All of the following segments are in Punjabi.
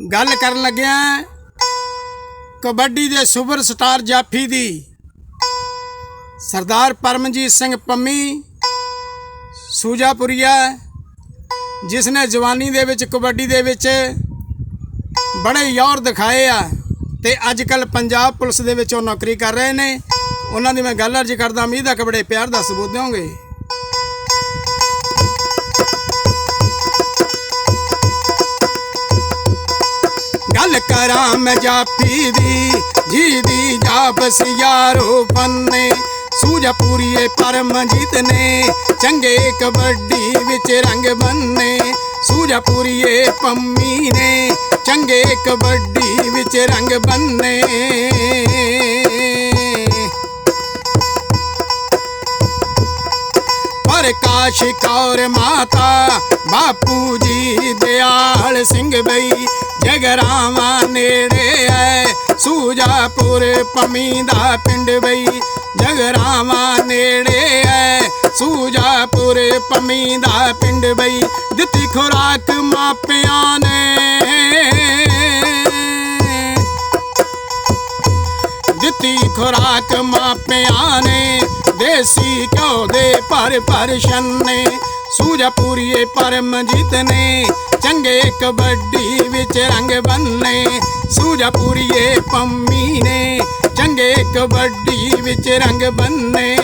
ਗੱਲ ਕਰਨ ਲੱਗਿਆ ਕਬੱਡੀ ਦੇ ਸੁਪਰ ਸਟਾਰ ਜਾਫੀ ਦੀ ਸਰਦਾਰ ਪਰਮਜੀਤ ਸਿੰਘ ਪੰਮੀ, ਸੂਜਾਪੁਰੀਆ ਜਿਸ ਨੇ ਜਵਾਨੀ ਦੇ ਵਿੱਚ ਕਬੱਡੀ ਦੇ ਵਿੱਚ ਬੜੇ ਯੌਰ ਦਿਖਾਏ ਆ ਤੇ ਅੱਜ ਕੱਲ ਪੰਜਾਬ ਪੁਲਿਸ ਦੇ ਵਿੱਚ ਉਹ ਨੌਕਰੀ ਕਰ ਰਹੇ ਨੇ। ਉਹਨਾਂ ਦੀ ਮੈਂ ਗੱਲ ਅਰਜ ਕਰਦਾ ਉਮੀਦ ਆ ਕਿ ਬੜੇ ਪਿਆਰ ਦਾ ਸਬੂਤ ਦਿਓਗੇ। ਗੱਲ ਕਰਾਂ ਮੈਂ ਜਾਪੀ ਦੀ, ਜੀ ਦੀ ਜਾਪਸ ਯਾਰੋ ਬੰਨੇ ਸੂਜਾ ਪੂਰੀਏ ਪਰਮਜੀਤ ਨੇ ਚੰਗੇ ਕਬੱਡੀ ਵਿੱਚ ਰੰਗ ਬੰਨੇ। ਸੂਜਾ ਪੂਰੀਏ ਪੰਮੀ ਨੇ ਚੰਗੇ ਕਬੱਡੀ ਵਿੱਚ ਰੰਗ ਬੰਨੇ। ਪ੍ਰਕਾਸ਼ ਕੌਰ ਮਾਤਾ ਬਾਪੂ ਜੀ ਦਿਆਲ ਸਿੰਘ ਬਈ ਜਗਰਾਵਾ ਨੇੜੇ ਐ। ਸੂਜਾਪੁਰ ਪਮੀ ਦਾ ਪਿੰਡ ਬਈ। ਜਗਰਾਵਾ ਨੇੜੇ ਐ। ਸੂਜਾਪੁਰ ਪਮੀ ਦਾ ਪਿੰਡ ਬਈ। ਦਿੱਤੀ ਖੁਰਾਕ ਮਾਪਿਆਂ ਨੇ। ਦਿੱਤੀ ਖੁਰਾਕ ਮਾਪਿਆਂ ਨੇ। ਦੇਸੀ ਘਿਓ ਦੇ ਭਰ ਭਰ ਛੰਨੇ। ਸੂਜਾਪੁਰੀਏ ਪਰਮਜੀਤ ਨੇ ਚੰਗੇ ਕਬੱਡੀ ਵਿੱਚ ਰੰਗ ਬੰਨੇ। ਸੂਜਾਪੁਰੀਏ ਪੰਮੀ ਨੇ ਚੰਗੇ ਕਬੱਡੀ ਵਿੱਚ ਰੰਗ ਬੰਨੇ।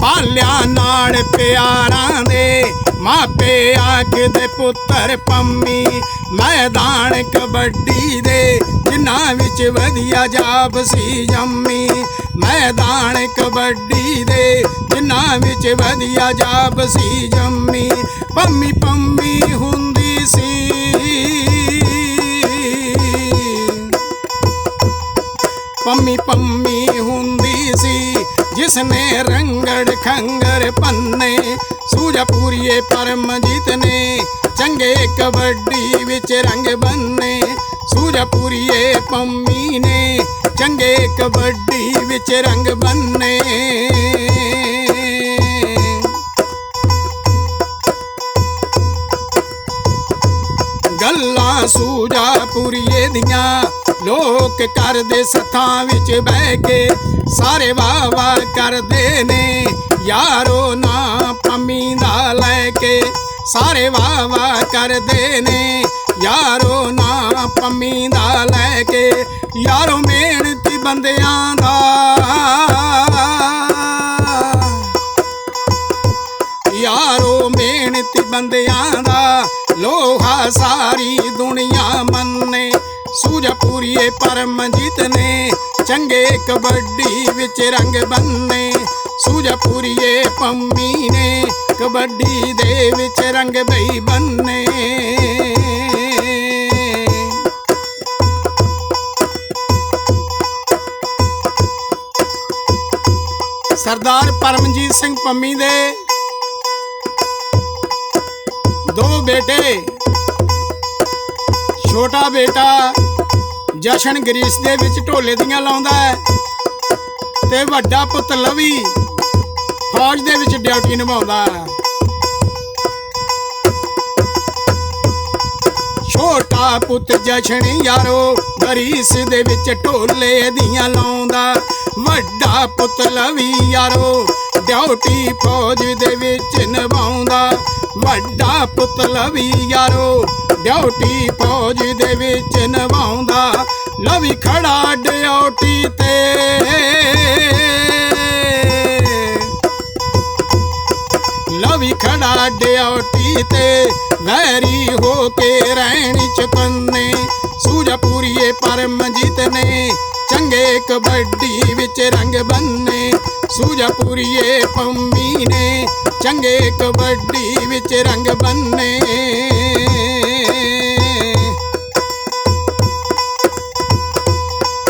ਪਾਲਿਆ ਨਾਲ ਪਿਆਰਾਂ ਦੇ, ਮਾਪੇ ਆਖਦੇ ਪੁੱਤਰ ਪੰਮੀ। ਮੈਦਾਨ ਕਬੱਡੀ ਦੇ ਜਿਨ੍ਹਾਂ ਵਿੱਚ ਵਧੀਆ ਜਾਪ ਸੀ ਜੰਮੀ। ਮੈਦਾਨ ਕਬੱਡੀ ਦੇ ਜਿਨ੍ਹਾਂ ਵਿੱਚ ਵਧੀਆ ਜਾਪ ਸੀ ਜੰਮੀ। ਪੰਮੀ ਪੰਮੀ ਹੁੰਦੀ ਸੀ। ਪੰਮੀ ਪੰਮੀ ਹੁੰਦੀ ਸੀ ਜਿਸ ਨੇ ਰੰਗੜ ਖੰਗਰ ਪੰਨੇ ਸੂਜਾਪੁਰੀਏ ਪਰਮਜੀਤ ਨੇ ਚੰਗੇ ਕਬੱਡੀ ਵਿੱਚ ਰੰਗ ਬੰਨੇ, ਸੂਰਜਪੁਰੀਏ ਪੰਮੀ ਨੇ, ਚੰਗੇ ਕਬੱਡੀ ਵਿੱਚ ਰੰਗ ਬੰਨੇ। ਗੱਲਾਂ ਸੂਜਾਪੁਰੀਏ ਦੀਆਂ ਲੋਕ ਕਰਦੇ ਸਥਾਂ ਵਿੱਚ ਬਹਿ ਕੇ, ਸਾਰੇ ਵਾਹ ਵਾਹ ਕਰਦੇ ਨੇ, ਯਾਰੋ ਨਾ ਸਾਰੇ ਵਾਹ ਵਾਹ ਕਰਦੇ ਨੇ। ਯਾਰੋ ਨਾ ਪੰਮੀ ਦਾ ਲੈ ਕੇ, ਯਾਰੋ ਮਿਹਨਤੀ ਬੰਦਿਆਂ ਦਾ। ਯਾਰੋ ਮਿਹਨਤੀ ਬੰਦਿਆਂ ਦਾ, ਲੋਹਾ ਸਾਰੀ ਦੁਨੀਆ ਮੰਨੇ। ਸੂਜਾਪੁਰੀਏ ਪਰਮਜੀਤ ਨੇ, ਚੰਗੇ ਕਬੱਡੀ ਵਿੱਚ ਰੰਗ ਬੰਨੇ। ਸੂਜਾਪੁਰੀਏ ਪੰਮੀ ਨੇ, ਕਬੱਡੀ ਦੇ ਵਿੱਚ ਰੰਗ ਬਈ ਬੰਨੇ। ਸਰਦਾਰ ਪਰਮਜੀਤ ਸਿੰਘ ਪੰਮੀ ਦੇ ਦੋ ਬੇਟੇ, ਛੋਟਾ ਬੇਟਾ ਜਸ਼ਨ ਗਰੀਸ ਦੇ ਵਿੱਚ ਢੋਲੇ ਦੀਆਂ ਲਾਉਂਦਾ ਹੈ ਤੇ ਵੱਡਾ ਪੁੱਤ ਲਵੀ ਫੌਜ ਦੇ ਵਿੱਚ ਡਿਊਟੀ ਨਿਭਾਉਂਦਾ। ਛੋਟਾ ਪੁੱਤ ਜਸ਼ਨ ਯਾਰੋ ਗਰੀਸ ਦੇ ਵਿੱਚ ਢੋਲੇ ਦੀਆਂ ਲਾਉਂਦਾ। ਵੱਡਾ ਪੁੱਤ ਲਵੀ ਯਾਰੋ, ਡਿਊਟੀ ਫੌਜ ਦੇ ਵਿੱਚ ਨਿਭਾਉਂਦਾ। ਵੱਡਾ ਪੁੱਤ ਲਵੀ ਯਾਰੋ, ਡਿਊਟੀ ਫੌਜ ਦੇ ਵਿੱਚ ਨਿਭਾਉਂਦਾ। ਲਵੀ ਖੜਾ ਡਿਊਟੀ ਤੇ। ਖੜਾ ਡਿਊਟੀ ਤੇ। ਵੈਰੀ ਹੋ ਕੇ ਰਹਿਣ ਚਕੰਨੇ। ਸੂਜਾਪੁਰੀਏ ਪਰਮਜੀਤ ਨੇ ਚੰਗੇ ਕਬੱਡੀ ਵਿੱਚ ਰੰਗ ਬੰਨੇ। ਸੂਜਾਪੁਰੀਏ ਪੰਮੀ ਨੇ ਚੰਗੇ ਕਬੱਡੀ ਵਿੱਚ ਰੰਗ ਬੰਨੇ।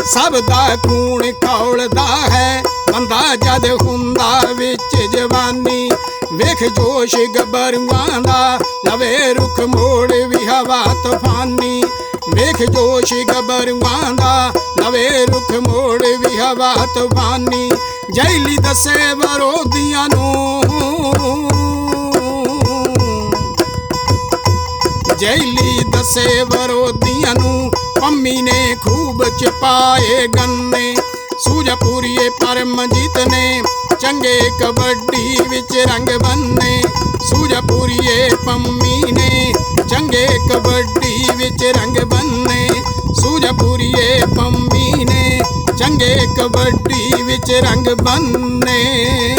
ਸਭ ਦਾ ਖੂਨ ਕੌਲਦਾ ਹੈ, ਬੰਦਾ ਜਦ ਹੁੰਦਾ ਵਿੱਚ ਜਵਾਨੀ। ਵੇਖ ਜੋਸ਼ ਗੱਬਰੂਆਂ ਦਾ ਲਵੇ ਰੁਖ ਮੋੜ ਵੀ ਹਵਾ ਤੂਫਾਨੀ। ਵੇਖ ਜੋਸ਼ ਗੱਬਰੂਆਂ ਦਾ ਲਵੇ ਰੁਖ ਮੋੜ ਵੀ ਹਵਾ ਤੂਫਾਨੀ। ਜੈਲੀ ਦਸੇ ਵਰੋਦੀਆਂ ਨੂੰ। ਜੈਲੀ ਦਸੇ ਵਰੋਦੀਆਂ ਨੂੰ, ਪੰਮੀ ਨੇ ਖੂਬ ਚਪਾਏ ਗੰਨੇ। ਸੂਜਪੂਰੀਏ ਪਰਮਜੀਤ ਨੇ ਚੰਗੇ ਕਬੱਡੀ ਵਿੱਚ ਰੰਗ ਬੰਨੇ ਸੂਜਪੂਰੀਏ ਪੰਮੀ ਨੇ। ਚੰਗੇ ਕਬੱਡੀ ਵਿੱਚ ਰੰਗ ਬੰਨੇ ਸੂਜਪੂਰੀਏ ਪੰਮੀ ਨੇ। ਚੰਗੇ ਕਬੱਡੀ ਵਿੱਚ ਰੰਗ ਬੰਨੇ।